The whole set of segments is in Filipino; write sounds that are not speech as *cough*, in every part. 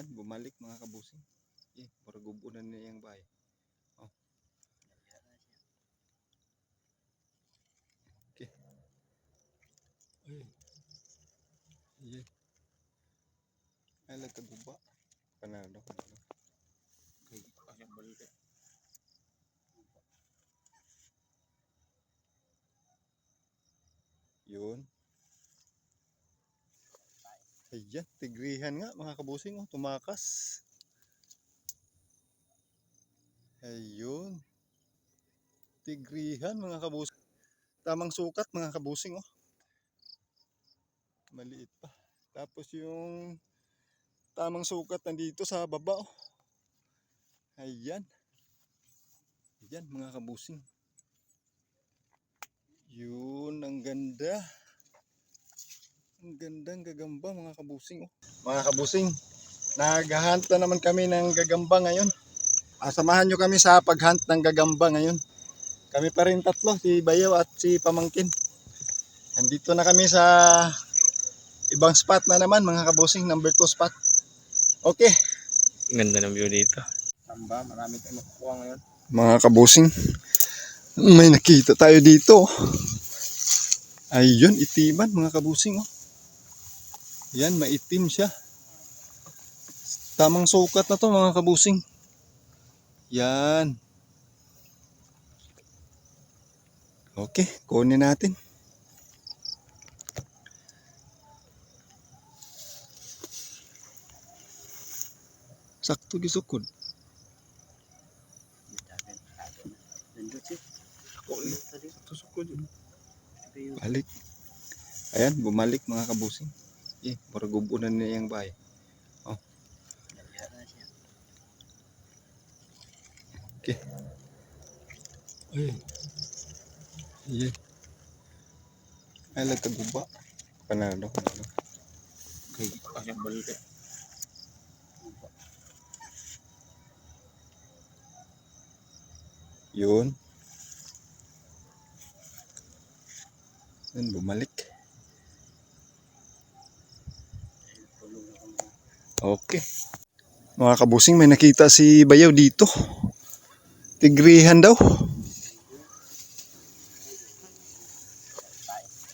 Ayan, bumalik mga kabusing. Eh, paragubunan na yung bahay. Oh. Okay. Ay. Ayan. Ay, lagkaguba. Panalo, panalo. Kay kayang balik. Yun. Ayan, tigrihan nga mga kabusing oh, tumakas. Ayun. Tigrihan mga kabusing. Tamang sukat mga kabusing oh. Maliit pa. Tapos yung tamang sukat nandito sa baba oh. Ayan. Ayan mga kabusing. Yun, ang ganda. Ang gandang gagamba mga kabusing. Oh. Mga kabusing, naghahunt na naman kami ng gagamba ngayon. Ah, samahan nyo kami sa paghunt ng gagamba ngayon. Kami pa rin tatlo, si Bayaw at si Pamangkin. Nandito na kami sa ibang spot na naman mga kabusing, number 2 spot. Okay, Ganda ng view dito. Tamba, marami tayong makukuha ngayon. mga kabusing, may nakita tayo dito. Ayun, itiman mga kabusing. Oh. Yan, maitim siya. Tamang sukat na to mga kabusing. Yan. Okay, kunin natin. Sakto gisukod. Siya. Tusukod yun. Balik. Ayan, bumalik mga kabusing. Eh, paragubunan na yung bahay. Oh. Okay. Ay. Ayan. Ay, lagkaguba. Panalo, panalo. Kay kayang balik. Yun. Yan, bumalik. Okay. Mga kabusing, may nakita si Bayaw dito. Tigrihan daw.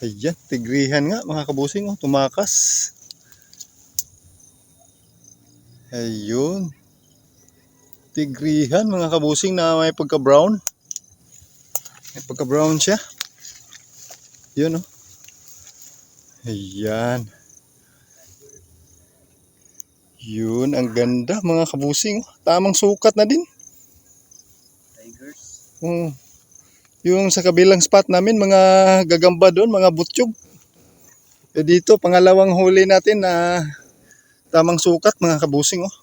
Ayan, tigrihan nga mga kabusing. Oh, tumakas. Ayun. Tigrihan mga kabusing na may pagka-brown. May pagka-brown siya. Yun oh. Ayan. Yun, ang ganda mga kabusing. Tamang sukat na din. Tigers. Oo. Yung sa kabilang spot namin, mga gagamba doon, mga butsyog. E dito, pangalawang huli natin na tamang sukat, mga kabusing. Oh.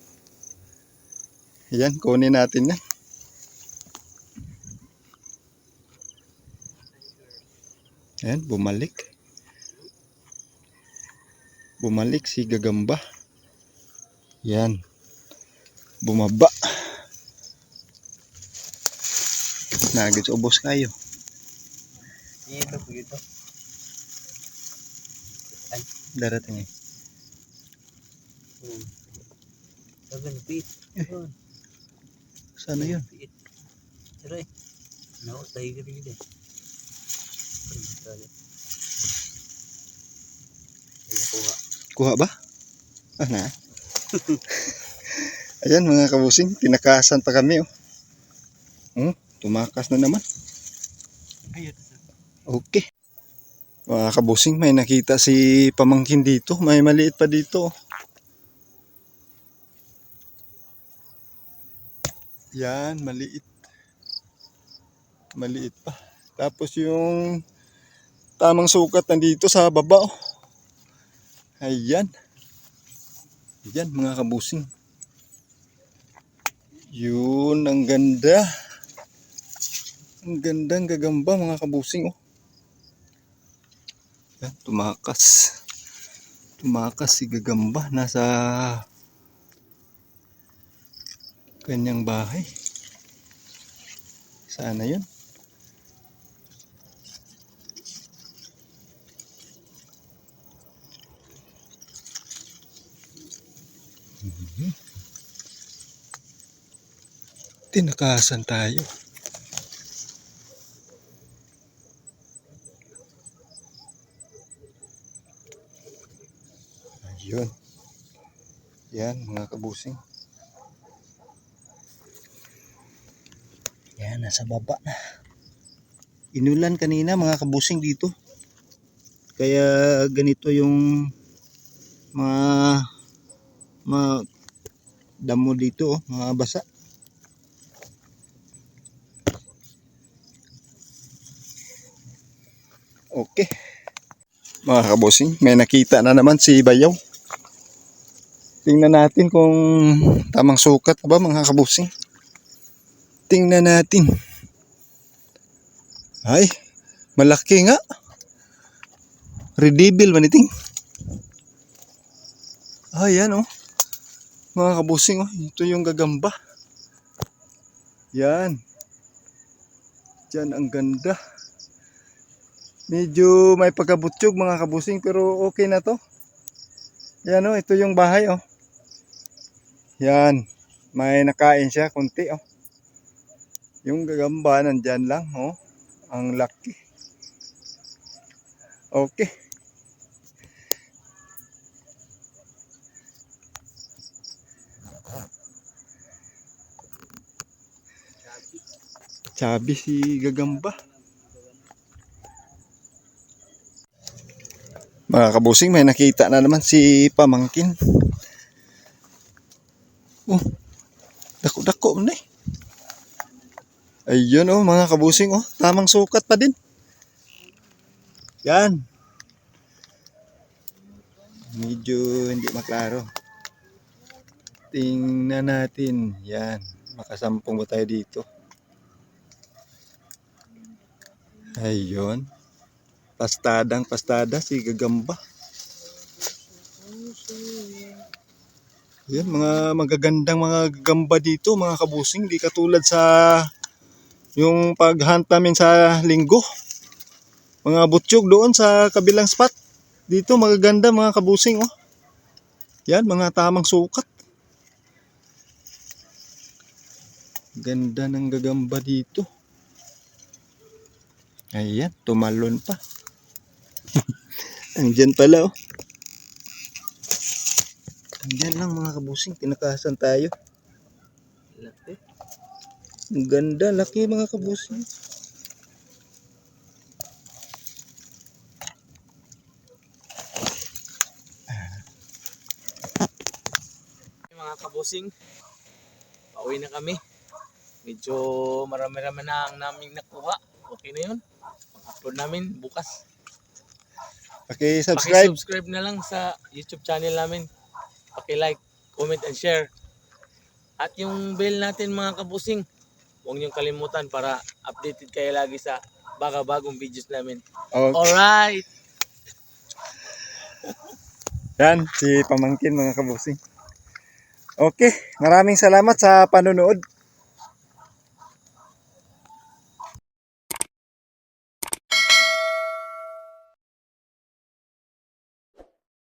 Ayan, kunin natin yan. Ayan, bumalik. Bumalik si gagamba. Yan. Bumaba. Nagits ubos kayo. Dito po ito. Darating eh. Hmm. Sabi pit. Sana yun? Pero eh. No, tiger yun eh. Ay. Kuha ba? Ah, na. *laughs* Ayan mga kabusing, tinakasan pa kami oh. Hmm, tumakas na naman. Okay. Mga kabusing, may nakita si pamangkin dito. May maliit pa dito. oh. Yan, maliit. Maliit pa. Tapos yung tamang sukat nandito sa baba. Oh. Ayan. Ayan mga kabusing. Yun, ang ganda. Ang gandang gagamba mga kabusing oh. Yan, tumakas. Tumakas si gagamba. Nasa kanyang bahay. Sana yun? Tinakasan tayo. Ayun. Yan, mga kabusing. Yan, nasa baba na. Inulan kanina mga kabusing dito. Kaya ganito yung mga mga damo dito, oh, mga basa. Okay. Mga kabusing, may nakita na naman si Bayaw. Tingnan natin kung tamang sukat ba mga kabusing. Tingnan natin. Ay, malaki nga. Redeeble man iting. Ah, yan oh. Mga kabusing oh, ito yung gagamba. Yan. Yan ang ganda. Medyo may pagkabutyog mga kabusing pero okay na to. Yan oh, ito yung bahay oh. Yan. May nakain siya konti oh. Yung gagamba nandyan lang oh. Ang laki. Okay. Sabi si gagamba. Mga kabusing, may nakita na naman si Pamangkin. Oh, dako-dako man eh. Ayun oh, mga kabusing oh, tamang sukat pa din. Yan. Medyo hindi maklaro. Tingnan natin. Yan. Makasampung ba tayo dito? Ayun. Pastadang pastada si Gagamba. Yan, mga magagandang mga gagamba dito, mga kabusing. Di katulad sa yung pag-hunt namin sa linggo. Mga butsyog doon sa kabilang spot. Dito magaganda mga kabusing oh. Yan, mga tamang sukat. Ganda ng gagamba dito. Ayan, tumalon pa. Andyan pala oh. Andyan lang mga kabusing, tinakasan tayo. Laki. Ang ganda, laki mga kabusing. Mga kabusing, pauwi na kami. Medyo marami-rami na ang naming nakuha. Okay na yun. Upload namin bukas. Paki-subscribe. Paki-subscribe na lang sa YouTube channel namin. Paki-like, comment, and share. At yung bell natin mga kabusing, huwag niyong kalimutan para updated kayo lagi sa baga-bagong videos namin. Okay. Alright! *laughs* Yan, si Pamangkin mga kabusing. Okay, maraming salamat sa panonood.